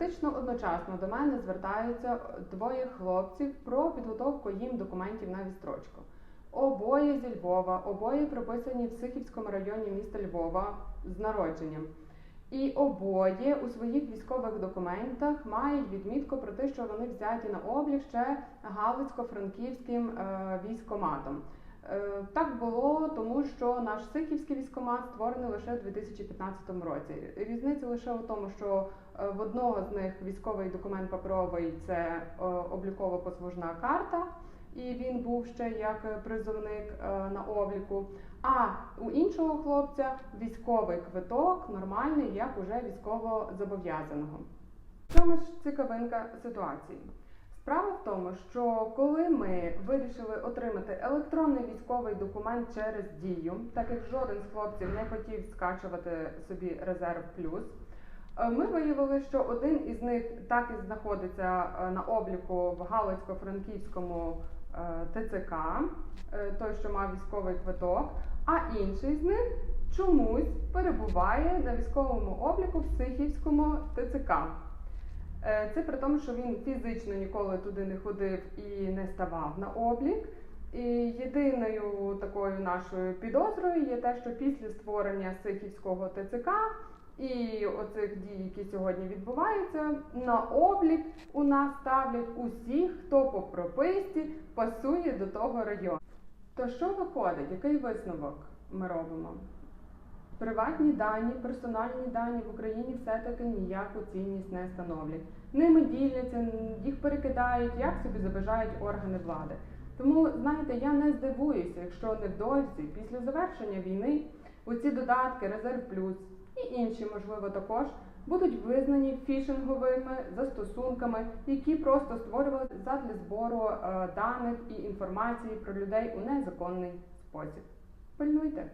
Практично одночасно до мене звертаються двоє хлопців про підготовку їм документів на відстрочку. Обоє зі Львова, обоє прописані в Сихівському районі міста Львова з народженням. І обоє у своїх військових документах мають відмітку про те, що вони взяті на облік ще Галицько-Франківським е, військоматом. Е, Так було, тому що наш Сихівський військомат створений лише у 2015 році. Різниця лише у тому, що е, в одного з них військовий документ паперовий це е, обліково-послужна карта, і він був ще як призовник на обліку. А у іншого хлопця військовий квиток нормальний, як уже військово зобов'язаного. В чому ж цікавинка ситуації? Справа в тому, що коли ми вирішили отримати електронний військовий документ через дію, так як жоден з хлопців не хотів скачувати собі резерв плюс, е, ми виявили, що один із них так і знаходиться е, на обліку в Галицько-Франківському е, ТЦК, той, що мав військовий квиток, а інший з них чомусь перебуває на військовому обліку в Сихівському ТЦК. Е, Це при тому, що він фізично ніколи туди не ходив і не ставав на облік. І єдиною такою нашою підозрою є те, що після створення Сихівського ТЦК і оцих дій, які сьогодні відбуваються, на облік у нас ставлять усіх, хто по прописці пасує до того району. То що виходить? Який висновок ми робимо? Приватні дані, персональні дані в Україні все-таки ніяку цінність не становлять. Ними діляться, їх перекидають, як собі забажають органи влади. Тому, знаєте, я не здивуюся, якщо невдовзі, після завершення війни, оці додатки Резерв Плюс і інші, можливо, також будуть визнані фішинговими застосунками, які просто створювалися задля збору е, даних і інформації про людей у незаконний спосіб. Пильнуйте!